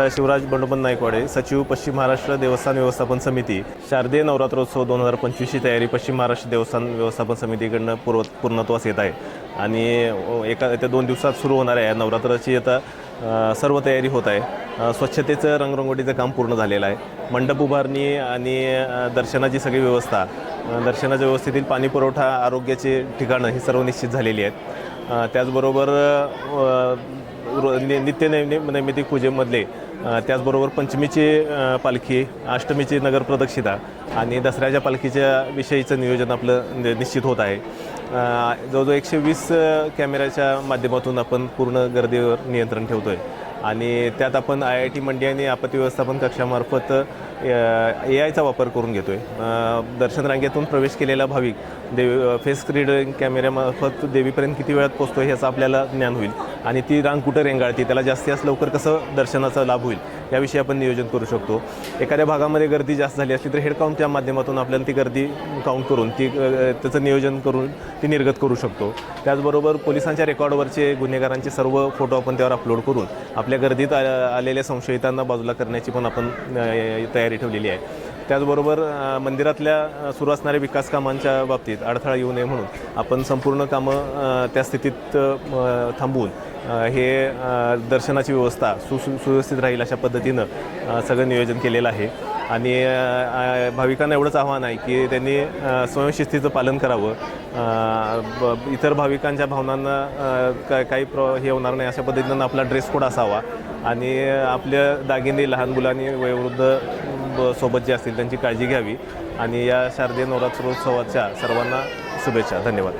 शिवराज बंडोपंत नायकवाडे सचिव पश्चिम महाराष्ट्र देवस्थान व्यवस्थापन समिती शारदीय नवरात्रोत्सव दोन हजार पंचवीसची तयारी पश्चिम महाराष्ट्र देवस्थान व्यवस्थापन समितीकडनं पूर्व पूर्णत्वास येत आहे. आणि एका येत्या दोन दिवसात सुरू होणाऱ्या आहे. नवरात्राची आता सर्व तयारी होत आहे. स्वच्छतेचं रंगरंगोटीचं काम पूर्ण झालेलं आहे. मंडप उभारणी आणि दर्शनाची सगळी व्यवस्था दर्शनाच्या व्यवस्थेतील पाणीपुरवठा आरोग्याचे आरोग्याची ठिकाणं ही सर्व निश्चित झालेली आहेत. त्याचबरोबर रो- नि- नित्य नैम- नैमितिक पूजेमधले त्याचबरोबर पंचमीची पालखी अष्टमीची नगर प्रदक्षिणा आणि दसऱ्याच्या पालखीच्या विषयीचं नियोजन आपलं निश्चित होत आहे. जवळजवळ एकशे वीस कॅमेऱ्याच्या माध्यमातून आपण पूर्ण गर्दीवर नियंत्रण ठेवतो आहे आणि त्यात आपण आय आय टी मंडी आणि आपत्ती व्यवस्थापन कक्षामार्फत ए आयचा वापर करून घेतो आहे दर्शन रांगेतून प्रवेश केलेला भाविक देवी फेस रिडिंग कॅमेऱ्यामार्फत देवीपर्यंत किती वेळात पोहोचतो याचं आपल्याला ज्ञान होईल. आणि ती रांग कुठं रेंगाळते त्याला जास्तीत जास्त लवकर कसं दर्शनाचा लाभ होईल याविषयी आपण नियोजन करू शकतो. एखाद्या भागामध्ये गर्दी जास्त झाली असली तर हेड काउंटच्या माध्यमातून आपल्याला ती गर्दी काउंट करून ती त्याचं नियोजन करून ती निर्गत करू शकतो. त्याचबरोबर पोलिसांच्या रेकॉर्डवरचे गुन्हेगारांचे सर्व फोटो आपण त्यावर अपलोड करून आपल्या गर्दीत आ- आलेल्या संशयितांना बाजूला करण्याची पण आपण तयारी ठेवलेली आहे. त्याचबरोबर मंदिरातल्या सुरू असणाऱ्या विकास कामांच्या बाबतीत अडथळा येऊ नये म्हणून आपण संपूर्ण कामं त्या स्थितीत थांबवून हे दर्शनाची व्यवस्था सुसु सुव्यवस्थित राहील अशा पद्धतीनं सगळं नियोजन केलेलं आहे. आणि भाविकांना एवढंच आव्हान आहे की त्यांनी स्वयंशिस्तीचं पालन करावं. ब- इतर भाविकांच्या भावनांना का- काही प्र हे होणार नाही अशा पद्धतीनं आपला ड्रेस कोड असावा. आणि आपल्या दागिने लहान मुलांनी वयोवृद्ध ब- सोबत जे असतील त्यांची काळजी घ्यावी. आणि या शारदीय नवरात्रोत्सवाच्या सर्वांना शुभेच्छा. धन्यवाद.